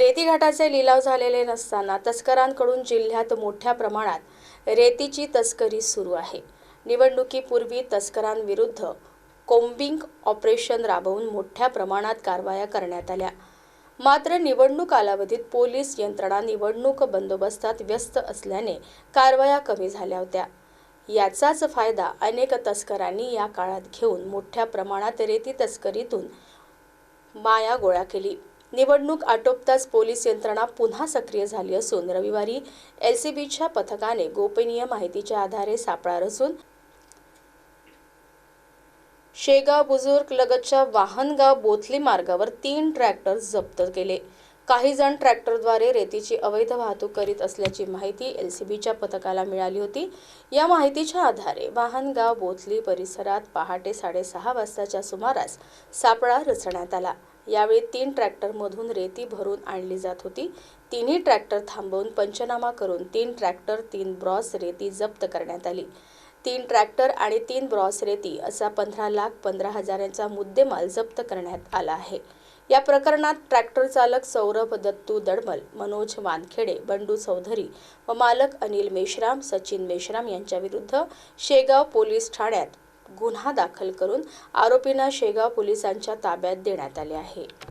रेती घाटाचे लिलाव झालेले नसताना तस्करांकडून जिल्ह्यात मोठ्या प्रमाणात रेतीची तस्करी सुरू आहे. निवडणुकीपूर्वी तस्करांविरुद्ध कोम्बिंग ऑपरेशन राबवून मोठ्या प्रमाणात कारवाया करण्यात आल्या. मात्र निवडणूक कालावधीत पोलीस यंत्रणा निवडणूक बंदोबस्तात व्यस्त असल्याने कारवाया कमी झाल्या होत्या. याचाच फायदा अनेक तस्करांनी या काळात घेऊन मोठ्या प्रमाणात रेती तस्करीतून माया गोळा केली. निवडणूक आटोपताच पोलीस यंत्रणा पुन्हा सक्रिय झाली असून रविवारी एलसीबीच्या पथकाने गोपनीय माहितीच्या आधारे सापळा रचून शेगाव बुजुर्ग लगतच्या वाहनगाव बोथली मार्गावर तीन ट्रॅक्टर जप्त केले. काही जण ट्रॅक्टरद्वारे रेतीची अवैध वाहतूक करीत असल्याची माहिती एल सी बीच्या पथकाला मिळाली होती. या माहितीच्या आधारे वाहनगाव बोथली परिसरात पहाटे साडेसहा वाजताच्या सुमारास सापळा रचण्यात आला. यावेळी तीन ट्रॅक्टरमधून रेती भरून आणली जात होती. तिन्ही ट्रॅक्टर थांबवून पंचनामा करून तीन ट्रॅक्टर तीन ब्रॉस रेती जप्त करण्यात आली. तीन ट्रॅक्टर आणि तीन ब्रॉस रेती असा पंधरा लाख पंधरा हजारांचा मुद्देमाल जप्त करण्यात आला आहे. या प्रकरणात ट्रॅक्टर चालक सौरभ दत्तू दडमल मनोज वानखेडे बंडू चौधरी व मालक अनिल मेश्राम सचिन मेश्राम यांच्याविरुद्ध शेगाव पोलीस ठाण्यात गुन्हा दाखल करून आरोपींना शेगाव पोलिसांच्या ताब्यात देण्यात आले आहे.